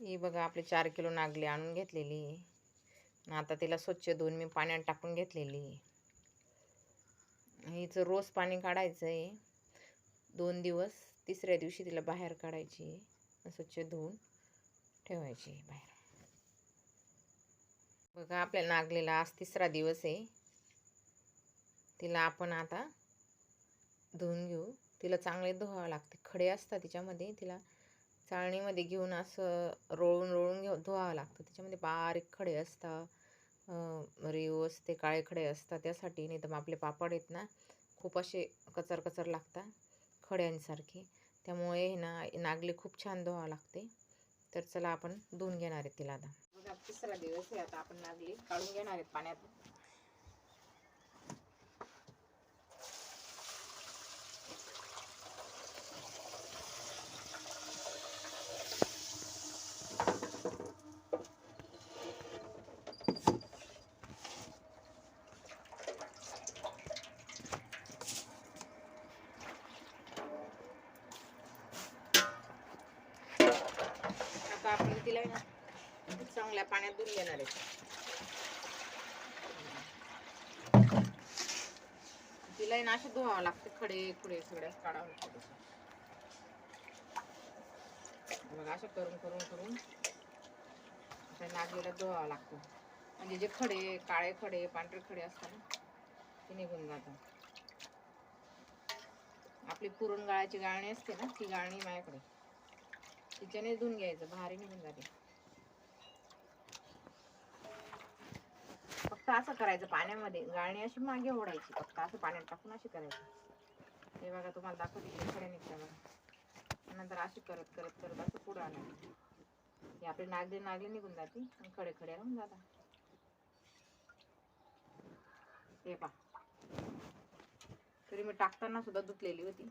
ही बघा आपली चार किलो नागली आणून घेतलेली. आता तिला स्वच्छ धुवून मी पाण्यात टाकून घेतलेली. हिचं रोज पाणी काढायचं आहे दोन दिवस तिसऱ्या दिवशी तिला बाहेर काढायची स्वच्छ धुवून ठेवायची बाहेर. बघा आपल्या नागलीला आज तिसरा दिवस आहे. तिला आपण आता धुवून घेऊ. तिला चांगले धुवावं लागते. खडे असतात तिच्यामध्ये तिला चाळणीमध्ये घेऊन असं रोळून रोळून घेऊ धुवावं लागतं. त्याच्यामध्ये बारीक खडे असतात. रेव असते काळे खडे असतात. त्यासाठी नाही तर मग आपले पापड आहेत ना खूप असे कचर कचर लागतात खड्यांसारखे. त्यामुळे हे ना नागली खूप छान धुवावं लागते. तर चला आपण धुवून घेणार आहेत तिला आता. तिसरा दिवस आहे आता आपण नागली काढून घेणार आहेत पाण्यात आता आपण तिला आहे ना चांगल्या पाण्यात धुवून घेणार आहे. तिला ना असे धुवावं लागते खडे खुडे सगळ्या काढावं लागतं मग असं करून करून करून नागेला धुवावं लागतं. म्हणजे जे खडे काळे खडे पांढरे खडे असतात ना ते निघून जातात. आपली पुरण गाळाची गाळणी असते ना ती गाळणी माझ्याकडे. तिच्याने धुवून घ्यायचं भारी निघून जाते. फक्त असं करायचं पाण्यामध्ये गाळणी अशी मागे ओढायची फक्त असं पाण्यात टाकून अशी करायची. हे बघा तुम्हाला दाखवते खडे निघतात बघा नंतर अशी करत करत करत असं पुढं आणायचं हे आपली नागले नागले निघून जाते आणि खडे खडे राहून जातात. हे पा तरी मी टाकताना सुद्धा धुतलेली होती.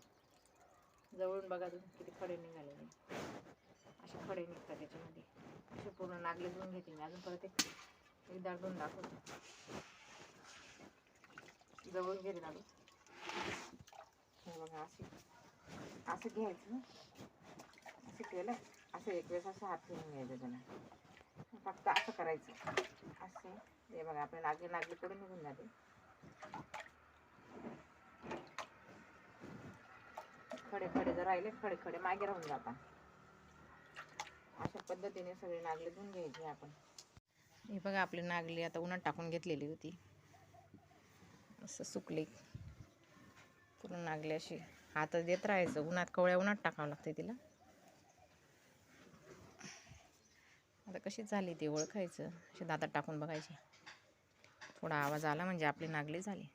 जवळून बघा तुम्ही किती खडे निघालेले. असे खडे निघतात त्याच्यामध्ये. असे पूर्ण नागले धुवून घेते मी. अजून परत एक एकदा धुवून दाखवते जवळ घेते दादू हे बघा असे असं घ्यायचं असं केलं असं एक वेळेस असं हात फिरून घ्यायचं त्याला. फक्त असं करायचं. असं हे बघा आपल्या नागे नागली कडून निघून जाते. खडे खडे जर राहिले खडे खडे मागे राहून जातात. अशा पद्धतीने सगळे नागले धुवून घ्यायचे आपण. हे बघा आपली नागली आता उन्हात टाकून घेतलेली होती. असं सुकली. पूर्ण नागली अशी. हातात देत राहायचं. उन्हात कवळ्या उन्हात टाकावं लागते तिला. आता कशी झाली ती ओळखायचं? अशी दातात टाकून बघायची. थोडा आवाज आला म्हणजे आपली नागली झाली.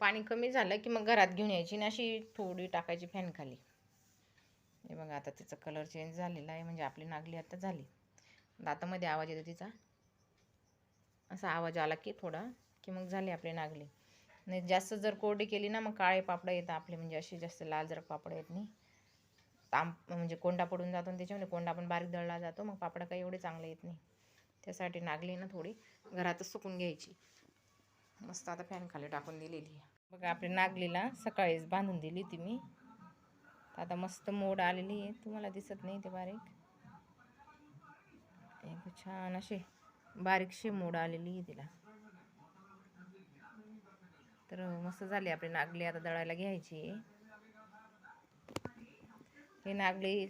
पाणी कमी झालं की मग घरात घेऊन यायची आणि अशी थोडी टाकायची फॅन खाली. हे बघा आता तिचा कलर चेंज झालेला आहे. म्हणजे आपली नागली आता झाली. दातामध्ये आवाज येतो तिचा. असा आवाज आला की थोडा की मग झाली आपली नागली. नाही जास्त जर कोरडी केली ना मग काळे पापडं येतात आपले म्हणजे असे जास्त लाल जर पापड येत नाही. तांब म्हणजे कोंडा पडून जातो आणि त्याच्यामध्ये कोंडा पण बारीक दळला जातो मग पापडं काही एवढे चांगले येत नाही. त्यासाठी नागली ना थोडी घरातच सुकून घ्यायची. मस्त आता फॅन खाली टाकून दिलेली बघा आपली नागलीला सकाळीच बांधून दिली ती मी. आता मस्त मोड आलेली आहे. तुम्हाला दिसत नाही ते बारीक? छान असे बारीकशी मोड आलेली आहे तिला तर मस्त झाली आपली नागली आता दळायला घ्यायची आहे. ही नागली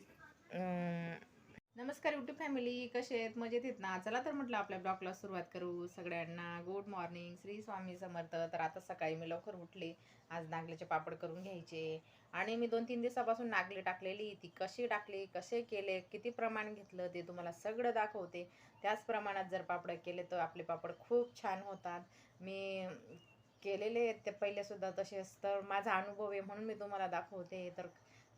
नमस्कार युट्यूब फॅमिली कसे आहेत? मजेत आहेत ना? चला तर म्हटलं आपल्या ब्लॉगला सुरुवात करू. सगळ्यांना गुड मॉर्निंग श्री स्वामी समर्थ. तर आता सकाळी मी लवकर उठले. आज नागल्याचे पापड करून घ्यायचे. आणि मी दोन तीन दिवसापासून नागले टाकलेली. ती कशी टाकली कसे केले किती प्रमाण घेतलं ते तुम्हाला सगळं दाखवते. त्याच प्रमाणात जर पापड केले तर आपले पापड खूप छान होतात. मी केलेले आहेत ते पहिलेसुद्धा तसेच. तर माझा अनुभव आहे म्हणून मी तुम्हाला दाखवते. तर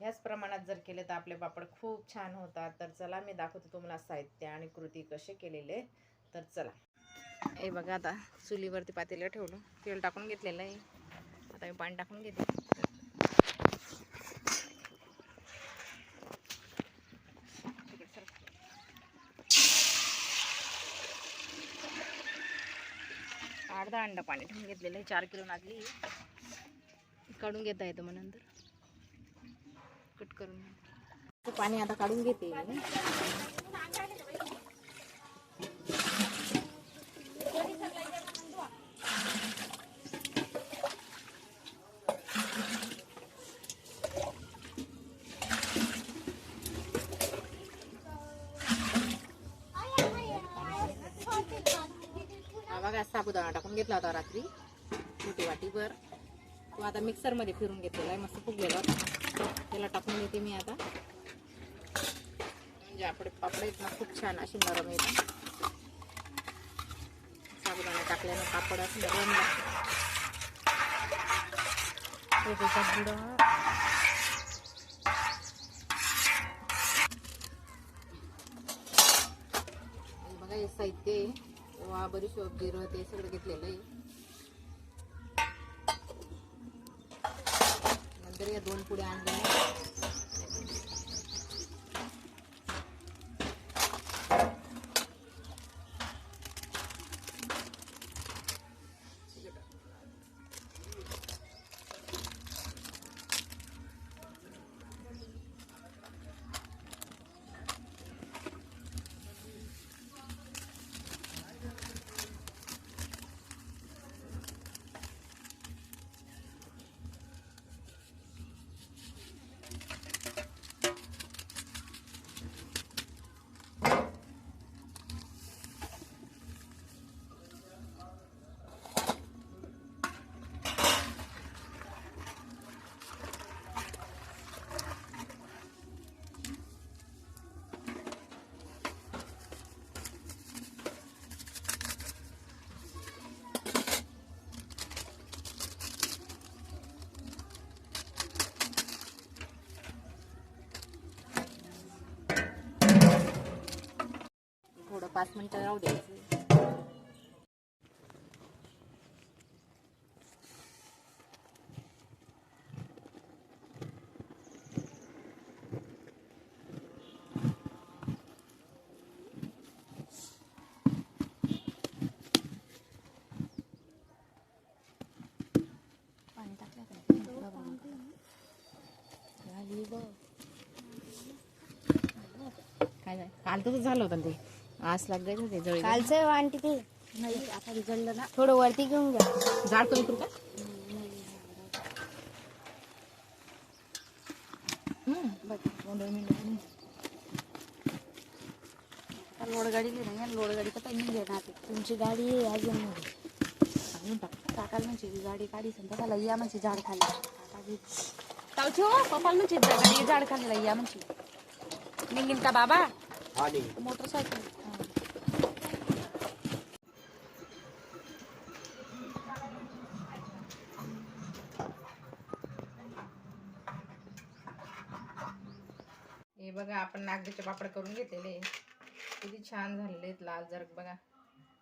ह्याच प्रमाणात जर केले तर आपले पापड खूप छान होतात. तर चला मी दाखवते तुम्हाला साहित्य आणि कृती कसे केलेले. तर चला. हे बघा आता चुलीवरती पातेलं ठेवलं. तेल टाकून घेतलेलं आहे. आता मी पाणी टाकून घेते. अर्धा अंडा पाणी ठेवून घेतलेलं आहे. चार किलो नागली काढून घेता येतं मग नंतर. करून पाणी आता काढून घेते. बघा साबुदाणा टाकून घेतला होता रात्री. छोटी वाटीभर. तो आता मिक्सरमध्ये फिरून घेतलेला आहे मस्त फुगलेला. होता त्याला टाकून देते मी आता. म्हणजे आपले पापड आहेत ना खूप छान अशी नरम येतात साबुदाणा टाकल्यानं पापड असं नरम बघा हे साहित्य आहे. वा बरीचशे जिरं ते सगळं घेतलेलं आहे. नंतर या दोन पुढे पाच मिनिटं राहू द्यायचं पाणी टाकलं काय झालं? काल तसंच झालं होतं ते. आस ते जळी कालचं ते नाही आता जळलं ना थोडं वरती घेऊन घ्या जाड कमी करू का हम्म. दोन मिनिटं लोडगाडी नाही लोडगाडी तर त्यांनी घेणार ते. तुमची गाडी अजून नाही. अजून टाक. काकाला म्हणजे गाडी काढी समजा या म्हणजे झाड खाली। तावची हो पप्पाला म्हणजे गाडी झाड खाल्लेला या म्हणजे निघीन का बाबा? मोटरसायकल बटाट्याचे पापड करून घेतलेले. किती छान झालेले आहेत लाल जरक बघा.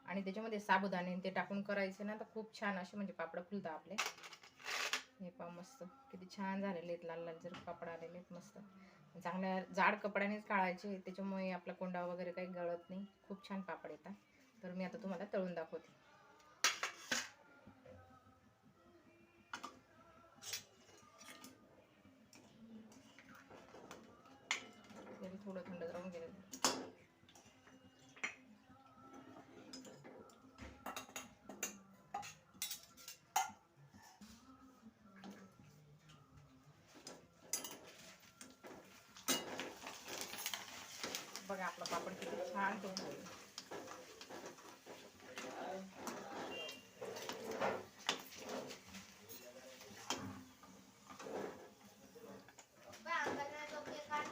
आणि त्याच्यामध्ये साबुदाणे ते टाकून करायचे ना तर खूप छान असे म्हणजे पापड फुलतात आपले. हे पा मस्त. किती छान झालेले आहेत लाल लाल जरक पापड आलेले आहेत मस्त. चांगल्या जाड कपड्यानेच काढायचे त्याच्यामुळे आपला कोंडा वगैरे काही गळत नाही. खूप छान पापड येतात. तर मी आता तुम्हाला तळून दाखवते. थोडं थंड राहून गेलं बघा आपला पापड किती छान तो होईल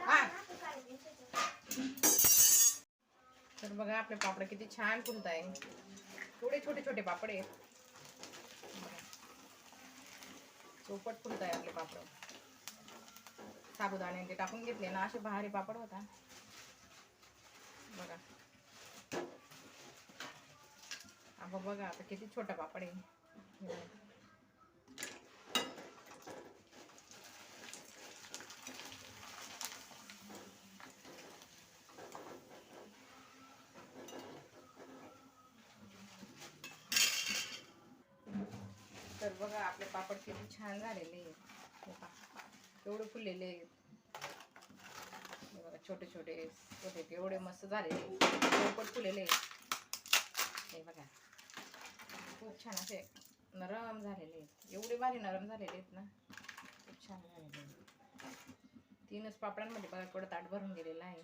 हा. तर बघा आपले पापड किती छान फुलत आहे. थोडे छोटे छोटे पापड आहेत. बघा. चौपट फुलत आहे आपले पापड. साबुदाणे ते टाकून घेतले ना असे भारी पापड होता. बघा. आपण बघा आता किती छोटा पापड आहे हे बघा. तर बघा आपले पापड किती छान झालेले आहेत. एवढे फुललेले आहेत. बघा छोटे छोटे छोटे एवढे मस्त झालेले पोपट फुलेले आहेत. हे बघा. खूप छान असे नरम झालेले आहेत. एवढे भारी नरम झालेले आहेत ना. खूप छान झालेले आहेत. तीनच पापडांमध्ये बघा थोडं ताट भरून गेलेलं आहे.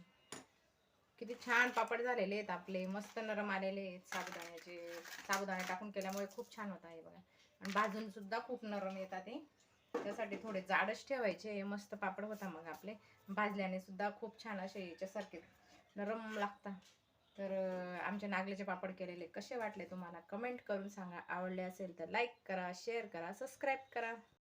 किती छान पापड झालेले आहेत आपले. मस्त नरम आलेले आहेत. साबुदाण्याचे साबुदाणे टाकून केल्यामुळे खूप छान होत आहे बघा. आणि भाजून सुद्धा खूप नरम येतात ते त्यासाठी थोडे जाडच ठेवायचे. हे मस्त पापड होता मग आपले. भाजल्याने सुद्धा खूप छान असे याच्यासारखे नरम लागतात तर आमच्या नागल्याचे पापड केलेले कसे वाटले तुम्हाला? कमेंट करून सांगा. आवडले असेल तर लाईक करा शेअर करा सबस्क्राईब करा.